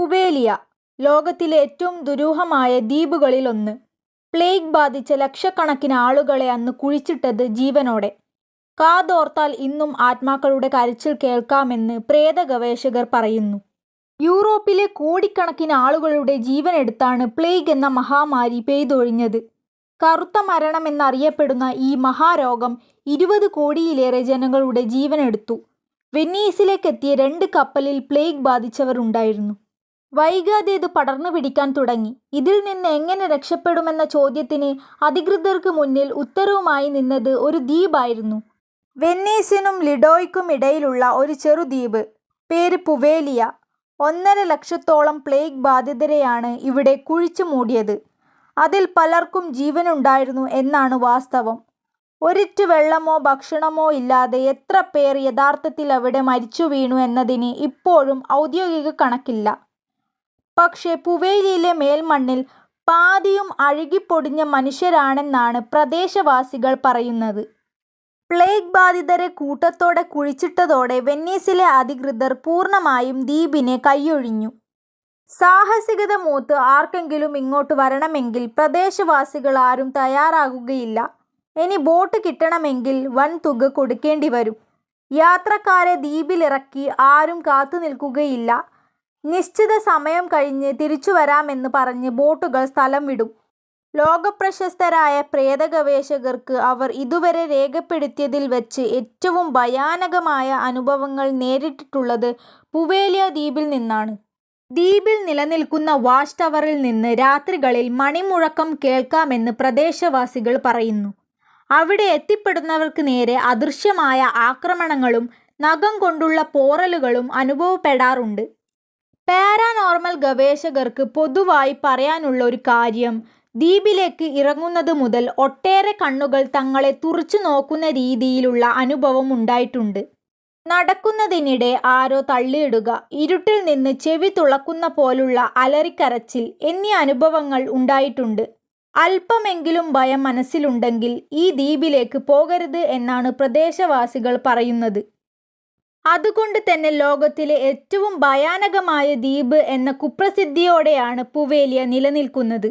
പുവേലിയ ലോകത്തിലെ ഏറ്റവും ദുരൂഹമായ ദ്വീപുകളിലൊന്ന്. പ്ലേഗ് ബാധിച്ച ലക്ഷക്കണക്കിന് ആളുകളെ അന്ന് കുഴിച്ചിട്ടത് ജീവനോടെ. കാതോർത്താൽ ഇന്നും ആത്മാക്കളുടെ കരച്ചിൽ കേൾക്കാമെന്ന് പ്രേത ഗവേഷകർ പറയുന്നു. യൂറോപ്പിലെ കോടിക്കണക്കിന് ആളുകളുടെ ജീവനെടുത്താണ് പ്ലേഗ് എന്ന മഹാമാരി പെയ്തൊഴിഞ്ഞത്. കറുത്ത മരണം മരണമെന്നറിയപ്പെടുന്ന ഈ മഹാരോഗം ഇരുപത് കോടിയിലേറെ ജനങ്ങളുടെ ജീവനെടുത്തു. വെന്നീസിലേക്കെത്തിയ രണ്ട് കപ്പലിൽ പ്ലേഗ് ബാധിച്ചവർ ഉണ്ടായിരുന്നു. വൈകാതെ ഇത് പടർന്നു പിടിക്കാൻ തുടങ്ങി. ഇതിൽ നിന്ന് എങ്ങനെ രക്ഷപ്പെടുമെന്ന ചോദ്യത്തിന് അധികൃതർക്ക് മുന്നിൽ ഉത്തരവുമായി നിന്നത് ഒരു ദ്വീപായിരുന്നു. വെന്നീസിനും ലിഡോയ്ക്കും ഇടയിലുള്ള ഒരു ചെറുദ്വീപ്. പേര് പുവേലിയ. ഒന്നര ലക്ഷത്തോളം പ്ലേഗ് ബാധിതരെയാണ് ഇവിടെ കുഴിച്ചു മൂടിയത് അതിൽ പലർക്കും ജീവനുണ്ടായിരുന്നു എന്നാണ് വാസ്തവം. ഒരിറ്റു വെള്ളമോ ഭക്ഷണമോ ഇല്ലാതെ എത്ര പേർ യഥാർത്ഥത്തിൽ അവിടെ മരിച്ചു വീണു എന്നതിന് ഇപ്പോഴും ഔദ്യോഗിക കണക്കില്ല. പക്ഷേ പുവേലിയിലെ മേൽമണ്ണിൽ പാതിയും അഴുകിപ്പൊടിഞ്ഞ മനുഷ്യരാണെന്നാണ് പ്രദേശവാസികൾ പറയുന്നത്. പ്ലേഗ് ബാധിതരെ കൂട്ടത്തോടെ കുഴിച്ചിട്ടതോടെ വെന്നീസിലെ അധികൃതർ പൂർണമായും ദ്വീപിനെ കൈയൊഴിഞ്ഞു. സാഹസികത മൂത്ത് ആർക്കെങ്കിലും ഇങ്ങോട്ട് വരണമെങ്കിൽ പ്രദേശവാസികൾ ആരും തയ്യാറാകുകയില്ല. ഇനി ബോട്ട് കിട്ടണമെങ്കിൽ വൻ തുക കൊടുക്കേണ്ടി വരും യാത്രക്കാരെ ദ്വീപിലിറക്കി ആരും കാത്തുനിൽക്കുകയില്ല. നിശ്ചിത സമയം കഴിഞ്ഞ് തിരിച്ചു വരാമെന്ന് പറഞ്ഞ് ബോട്ടുകൾ സ്ഥലം വിടും. ലോകപ്രശസ്തരായ പ്രേതഗവേഷകർക്ക് അവർ ഇതുവരെ രേഖപ്പെടുത്തിയതിൽ വെച്ച് ഏറ്റവും ഭയാനകമായ അനുഭവങ്ങൾ നേരിട്ടിട്ടുള്ളത് പുവേലിയ ദ്വീപിൽ നിന്നാണ്. ദ്വീപിൽ നിലനിൽക്കുന്ന വാഷ് ടവറിൽ നിന്ന് രാത്രികളിൽ മണിമുഴക്കം കേൾക്കാമെന്ന് പ്രദേശവാസികൾ പറയുന്നു. അവിടെ എത്തിപ്പെടുന്നവർക്ക് നേരെ അദൃശ്യമായ ആക്രമണങ്ങളും നഖം കൊണ്ടുള്ള പോറലുകളും അനുഭവപ്പെടാറുണ്ട്. പാരനോർമൽ ഗവേഷകർക്ക് പൊതുവായി പറയാനുള്ള ഒരു കാര്യം ദ്വീപിലേക്ക് ഇറങ്ങുന്നത് മുതൽ ഒട്ടേറെ കണ്ണുകൾ തങ്ങളെ തുറച്ചു നോക്കുന്ന രീതിയിലുള്ള അനുഭവം ഉണ്ടായിട്ടുണ്ട്. നടക്കുന്നതിനിടെ ആരോ തള്ളിയിടുക, ഇരുട്ടിൽ നിന്ന് ചെവി തുളക്കുന്ന പോലുള്ള അലറിക്കരച്ചിൽ എന്നീ അനുഭവങ്ങൾ ഉണ്ടായിട്ടുണ്ട്. അല്പമെങ്കിലും ഭയം മനസ്സിലുണ്ടെങ്കിൽ ഈ ദ്വീപിലേക്ക് പോകരുത് എന്നാണ് പ്രദേശവാസികൾ പറയുന്നത്. അതുകൊണ്ട് തന്നെ ലോകത്തിലെ ഏറ്റവും ഭയാനകമായ ദ്വീപ് എന്ന കുപ്രസിദ്ധിയോടെയാണ് പുവേലിയ നിലനിൽക്കുന്നത്.